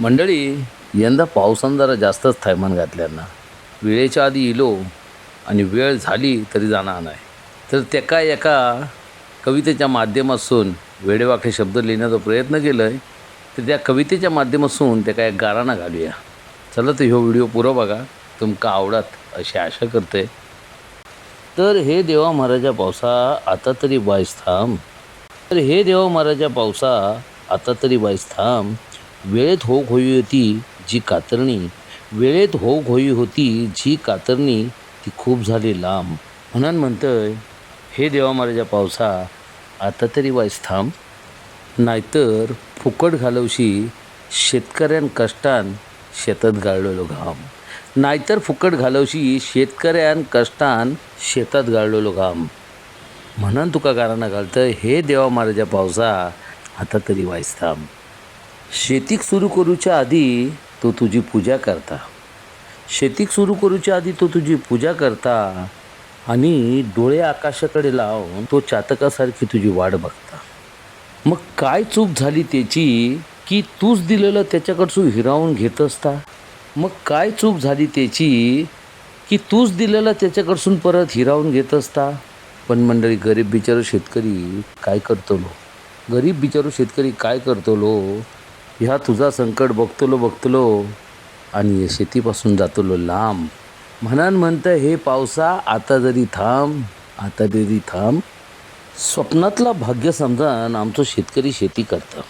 मंडळी यंदा पावसानं जरा जास्तच थैमान घातल्यांना वेळेच्या आधी इलो आणि वेळ झाली तरी जाणार नाही. तर त्याका एका कवितेच्या माध्यमातून वेडेवाकडे शब्द लिहिण्याचा प्रयत्न केला आहे तर त्या कवितेच्या माध्यमातून त्या काय गाराणा घालूया. चला तर ह्यो व्हिडिओ पुरा बघा. तुमका आवडत अशी आशा करते तर हे देवा महाराजा पावसा आता तरी बायस थांब. तर हे देवा महाराजा पावसा आता तरी बायस थांब. वेळेत होक होई होती जी कातरणी. वेळेत होक होई होती जी कातरणी. ती खूप झाली लांब. म्हणून म्हणतंय हे देवा माझ्या पावसा आता तरी वाईस थांब. नाहीतर फुकट घालवशी शेतकऱ्यां कष्टान शेतात गाळलेलो घाम. नाहीतर फुकट घालवशी शेतकऱ्यां कष्टान शेतात गाळलेलो घाम. म्हणून तुका गाराणा घालतं हे देवा महाराजा पावसा आता तरी वाईस थांब. शेतीक सुरू करूच्या आधी तो तुझी पूजा करता. शेतीक सुरू करूच्या आधी तो तुझी पूजा करता आणि डोळे आकाशाकडे लावून तो चातकासारखी तुझी वाट बघता. मग काय चूक झाली त्याची की तूच दिलेलं त्याच्याकडसून हिरावून घेत असता? मग काय चूक झाली त्याची की तूच दिलेलं त्याच्याकडसून परत हिरावून घेत असता? पण मंडळी गरीब बिचारो शेतकरी काय करतलो? गरीब बिचारो शेतकरी काय करतलो? ह्या तुझा संकट बघतलो बघतलो आणि शेतीपासून जातलो लांब. म्हणान म्हणतं हे पावसा आता जरी थांब आता तरी थांब स्वप्नातला भाग्य समजान आमचो शेतकरी शेती करता.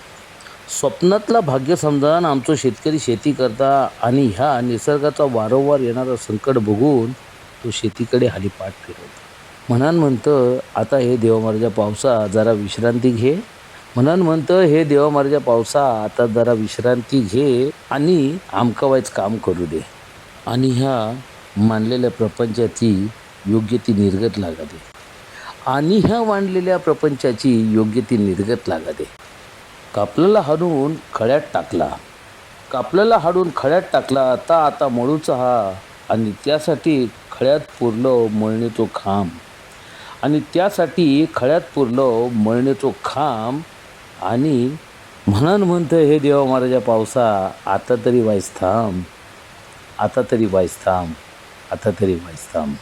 स्वप्नातला भाग्य समजान आमचो शेतकरी शेती करता आणि ह्या निसर्गाचा वारंवार येणारा संकट बघून तो शेतीकडे हालीपाठ फिरवतो. म्हणान म्हणतं आता हे देवमार्जा पावसा जरा विश्रांती घे म्हणून म्हणतं हे देवमार्जा पावसा आता जरा विश्रांती घे आणि आमकावायच काम करू दे. आणि ह्या मानलेल्या प्रपंचाची योग्य ती निर्गत लागा दे. आणि ह्या मांडलेल्या प्रपंचाची योग्य ती निर्गत लागा दे. कापलेला हाडून खळ्यात टाकला. कापलेला हाडून खळ्यात टाकला आता आता मळूचा हा. आणि त्यासाठी खळ्यात पुरलो मळणीचो खांब. आणि त्यासाठी खळ्यात पुरलो मळणीचो खांब. आणि म्हणून म्हणतं हे देवा महाराजा पावसा आता तरी वाईस थांब आता तरी वाईस थांब आता तरी वाईस थांब.